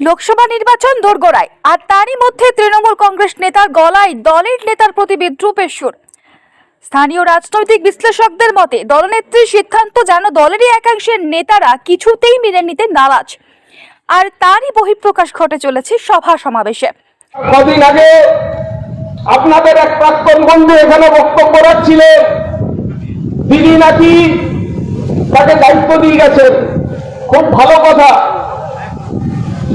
লোকসভা নির্বাচন দোরগোড়ায়, আর তারই মধ্যে তৃণমূল কংগ্রেস নেতার গলায় দলের নেতার প্রতি বিদ্রুপের সুর। স্থানীয় রাজনৈতিক বিশ্লেষকদের মতে দলনেত্রীর সিদ্ধান্ত যেন দলেরই একাংশের নেতারা কিছুতেই মেনে নিতে নারাজ। আর তারই বহিঃপ্রকাশ ঘটে চলেছে সভা সমাবেশে। কদিন আগে আপনাদের এক প্রাক্তন বন্ধু এখানে বক্তব্য রাখছিলেন। দিদি নাকি তাকে দায়িত্ব দিয়ে গেছেন। খুব ভালো কথা।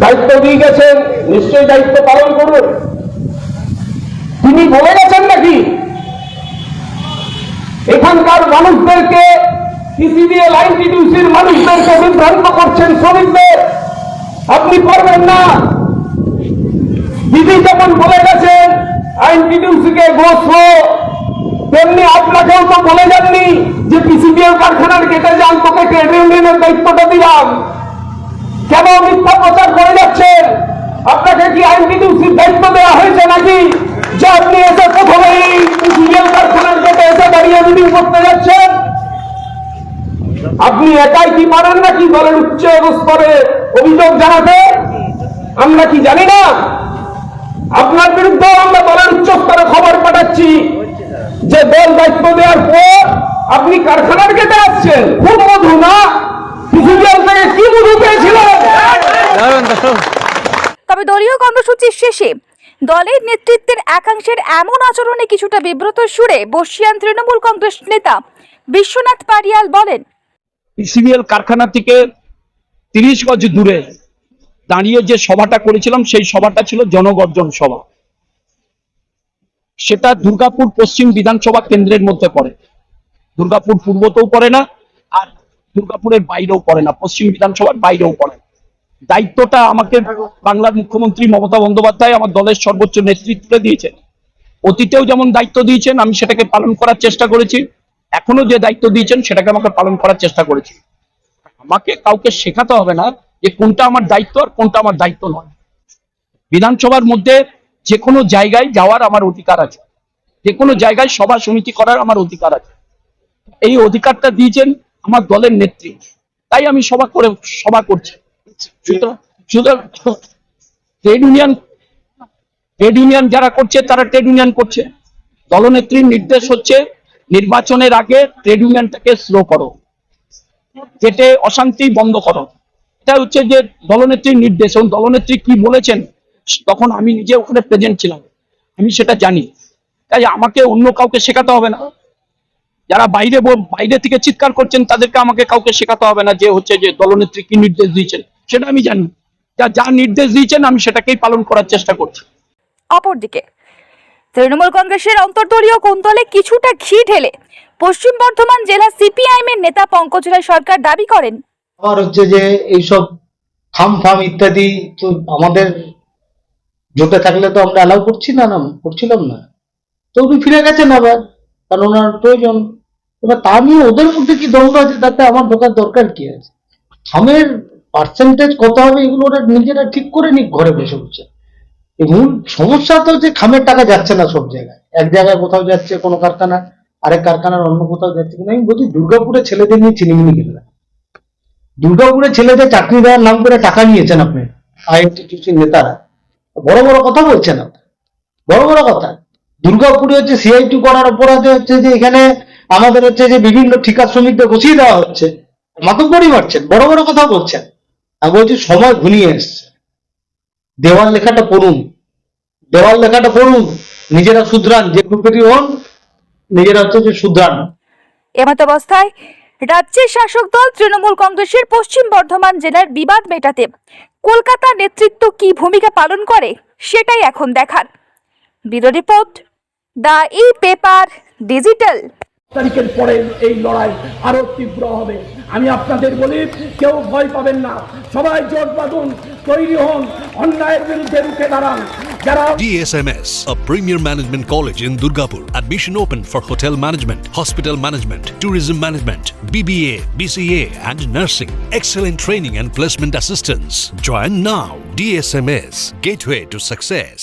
দায়িত্ব দিয়ে গেছেন, নিশ্চয়ই দায়িত্ব পালন করবেন। তিনি বলে গেছেন নাকি? এখানকার মানুষদেরকে মানুষদেরকে বিভ্রান্ত করছেন শ্রমিকদের। আপনি পারবেন না। দিদি যেমন বলে গেছেন, আইন আইনটিডিউসিকে ঘোষল তেমনি আপনাকেও তো বলে যাননি যে পিসিবিএল কারখানার কেটে যান তোকে ট্রেড ইউনিয়নের দায়িত্বটা দিলাম। কেন মিথ্যা প্রচার করে যাচ্ছেন? আপনাকে কি আইনটিডিউসির দায়িত্ব দেওয়া হয়েছে নাকি? যে আপনি এসে প্রথমেই পিসিবিএল কারখানার কেটে এসে দাঁড়িয়ে মিটিং করতে যাচ্ছেন আপনি একাই কি পারেন নাকি দলের উচ্চ স্তরে অভিযোগ জানাতে? আমরা কি জানি না। আপনার বিরুদ্ধে আমরা দলের উচ্চ স্তরে খবর পাঠাচ্ছি যে দল দায়িত্ব দেওয়ার পর আপনি কারখানার কেটে আসছেন। খুব মধু না? পিসিবিএল থেকে কি মধু পেয়েছিলেন তবে দলীয় কর্মসূচির শেষে দলের নেতৃত্বের একাংশের এমন আচরণে কিছুটা বিব্রত সুরে বর্ষিয়ান তৃণমূল কংগ্রেস নেতা বিশ্বনাথ পারিয়াল বলেন পিসিবিএল কারখানা থেকে তিরিশ গজ দূরে দাঁড়িয়ে যে সভাটা করেছিলাম সেই সভাটা ছিল জনগর্জন সভা। সেটা দুর্গাপুর পশ্চিম বিধানসভা কেন্দ্রের মধ্যে পড়ে। দুর্গাপুর পূর্বতেও পড়ে না আর দুর্গাপুরের বাইরেও করে না, পশ্চিম বিধানসভার বাইরেও করে দায়িত্বটা আমাকে বাংলার মুখ্যমন্ত্রী মমতা বন্দ্যোপাধ্যায় আমার দলের সর্বোচ্চ নেতৃত্বে দিয়েছেন। অতীতেও যেমন দায়িত্ব দিয়েছেন, আমি সেটাকে পালন করার চেষ্টা করেছি। এখনও যে দায়িত্ব দিয়েছেন, সেটাকে আমাকে পালন করার চেষ্টা করেছি। আমাকে কাউকে শেখাতে হবে না যে কোনটা আমার দায়িত্ব আর কোনটা আমার দায়িত্ব নয়। বিধানসভার মধ্যে যে কোনো জায়গায় যাওয়ার আমার অধিকার আছে। যে কোনো জায়গায় সভা সমিতি করার আমার অধিকার আছে। এই অধিকারটা দিয়েছেন আমার দলের নেত্রী। তাই আমি সভা করে, সভা করছি। ট্রেড ইউনিয়ন ট্রেড ইউনিয়ন যারা করছে, তারা ট্রেড ইউনিয়ন করছে। দলনেত্রীর নির্দেশ হচ্ছে, নির্বাচনের আগে ট্রেড ইউনিয়নটাকে স্লো করো। কেটে অশান্তি বন্ধ করো। এটা হচ্ছে যে দলনেত্রীর নির্দেশ। এবং দলনেত্রী কি বলেছেন, তখন আমি নিজে ওখানে প্রেজেন্ট ছিলাম। আমি সেটা জানি। তাই আমাকে অন্য কাউকে শেখাতে হবে না। যারা বাইরে বাইরে থেকে চিৎকার করছেন তাদেরকে আমাকে কাউকে শেখাতে হবে না যে হচ্ছে যে দলনেত্রী কি নির্দেশ দিয়েছেন। সেটা আমি জানি। যা যা নির্দেশ দিয়েছেন আমি সেটাকেই পালন করার চেষ্টা করছি। অপরদিকে তৃণমূল কংগ্রেসের অন্তর্দলীয় কোন্দলে কিছুটা ঘি ঢেলে পশ্চিম বর্ধমান জেলা সিপিআইএম এর নেতা পঙ্কজ রায় সরকার দাবি করেন আবার হচ্ছে যে এইসব খাম ফাম ইত্যাদি তো আমাদের জোটে থাকলে তো আমরা অ্যালাউ করছি না না করছিলাম না। তো উনি ফিরে গেছেন আবার কারণ ওনার প্রয়োজন। এবার তা নিয়ে ওদের মধ্যে কি দ্বন্দ্ব আছে? তাতে আমার ঢোকার দরকার কি আছে? খামের পার্সেন্টেজ কত হবে এগুলো ওরা নিজেরা ঠিক করে নিক ঘরে বসে এই মূল সমস্যা তো যে খামের টাকা যাচ্ছে না সব জায়গায়। এক জায়গায় কোথাও যাচ্ছে কোনো কারখানা, আরেক কারখানার অন্য কোথাও যাচ্ছে কিনা, আমি বলছি দুর্গাপুরে ছেলেদের নিয়ে চিনিমিনি না। দুর্গাপুরে ছেলেদের চাকরি দেওয়ার নাম করে টাকা নিয়েছেন আপনি আইএনটিটিউসির নেতারা। বড় বড় কথা বলছেন আপনি। বড় বড় কথা। দুর্গাপুরে হচ্ছে সিআইটি করার অপরাধে হচ্ছে যে এখানে আমাদের হচ্ছে যে বিভিন্ন ঠিকা শ্রমিকদের বসিয়ে দেওয়া হচ্ছে মাতব্বরি মারছেন বড় বড় কথা বলছেন। আমি বলছি, সময় ঘনিয়ে এসছে। দেওয়াল লেখাটা পড়ুন, দেওয়াল লেখাটা পড়ুন, নিজেরা শুধরান, যে গ্রুপেরই হন নিজেরা হচ্ছে যে শুধরান। এমতাবস্থায়, রাজ্যের শাসক দল তৃণমূল কংগ্রেসের পশ্চিম বর্ধমান জেলার বিবাদ মেটাতে কলকাতা নেতৃত্ব কি ভূমিকা পালন করে, সেটাই এখন দেখার। Bureau report, the e paper digital. তারিখের পরে এই লড়াই আরও তীব্র হবে আমি আপনাদের বলি কেউ ভয় পাবেন না সবাই জোট বাঁধুন তৈরি হন অন্যায়ের বিরুদ্ধে রুখে দাঁড়ান DSMS, a premier management college in Durgapur. Admission open for hotel management, hospital management, tourism management, BBA, BCA, and nursing. Excellent training and placement assistance. Join now. DSMS, gateway to success.